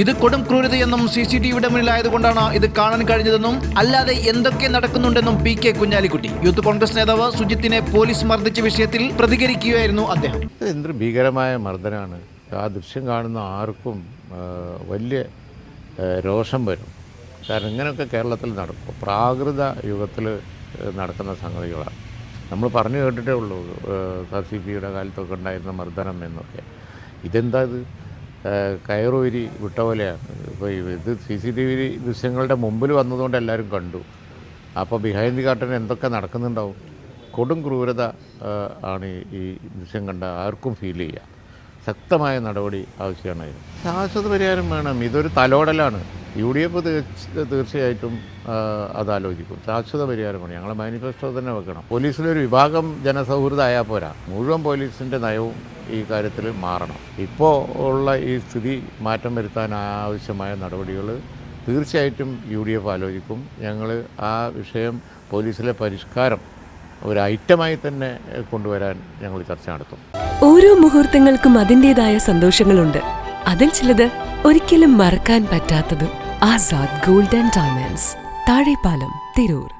ഇത് കൊടും ക്രൂരതയെന്നും C C T വിയുടെ മുന്നിലായതുകൊണ്ടാണ് ഇത് കാണാൻ കഴിഞ്ഞതെന്നും അല്ലാതെ എന്തൊക്കെ നടക്കുന്നുണ്ടെന്നും P K Kunhalikutty youth Congress നേതാവ് സുജിത്തിനെ പോലീസ് മർദ്ദിച്ച വിഷയത്തിൽ പ്രതികരിക്കുകയായിരുന്നു അദ്ദേഹം. എന്ത് ഭീകരമായ മർദ്ദനാണ് ആ ദൃശ്യം കാണുന്ന ആർക്കും വലിയ രോഷം വരും. കാരണം ഇങ്ങനെയൊക്കെ കേരളത്തിൽ നടക്കും. പ്രാകൃത യുഗത്തിൽ നടക്കുന്ന സംഗതികളാണ്. നമ്മൾ പറഞ്ഞു കേട്ടിട്ടേ ഉള്ളൂ സി പിയുടെ കാലത്തൊക്കെ ഉണ്ടായിരുന്ന മർദ്ദനം എന്നൊക്കെ. ഇതെന്താ ഇത്? കയറൂരി വിട്ട പോലെയാണ്. ഇപ്പോൾ ഇത് സി സി ടി വി ദൃശ്യങ്ങളുടെ മുമ്പിൽ വന്നതുകൊണ്ട് എല്ലാവരും കണ്ടു. അപ്പോൾ ബിഹൈൻഡ് ദി കാട്ടൻ എന്തൊക്കെ നടക്കുന്നുണ്ടാവും? കൊടും ക്രൂരത ആണ് ഈ- ദൃശ്യം കണ്ട ആർക്കും ഫീൽ ചെയ്യുക ശക്തമായ നടപടി ആവശ്യമാണ് അതിന്. ശാശ്വത പരിഹാരം വേണം. ഇതൊരു തലോടലാണ്. യു ഡി എഫ് തീർച്ചയായിട്ടും അത് അതാലോചിക്കും ശാശ്വത പരിഹാരമാണ് ഞങ്ങളെ മാനിഫെസ്റ്റോ തന്നെ വെക്കണം. പോലീസിലൊരു വിഭാഗം ജനസൗഹൃദമായാൽ പോരാ. മുഴുവൻ പോലീസിന്റെ നയവും ഈ കാര്യത്തിൽ മാറണം. ഇപ്പോൾ ഉള്ള ഈ സ്ഥിതി മാറ്റം വരുത്താൻ ആവശ്യമായ നടപടികൾ തീർച്ചയായിട്ടും യു ഡി എഫ് ആലോചിക്കും. ഞങ്ങൾ ആ വിഷയം പോലീസിലെ പരിഷ്കാരം ഒരു ഐറ്റമായി തന്നെ കൊണ്ടുവരാൻ ഞങ്ങൾ ചർച്ച നടത്തും. ഓരോ മുഹൂർത്തങ്ങൾക്കും അതിന്റെതായ സന്തോഷങ്ങളുണ്ട്. അതിൽ ചിലത് ഒരിക്കലും മറക്കാൻ പറ്റാത്തതും. Azad golden diamonds Thazhepalam Tirur.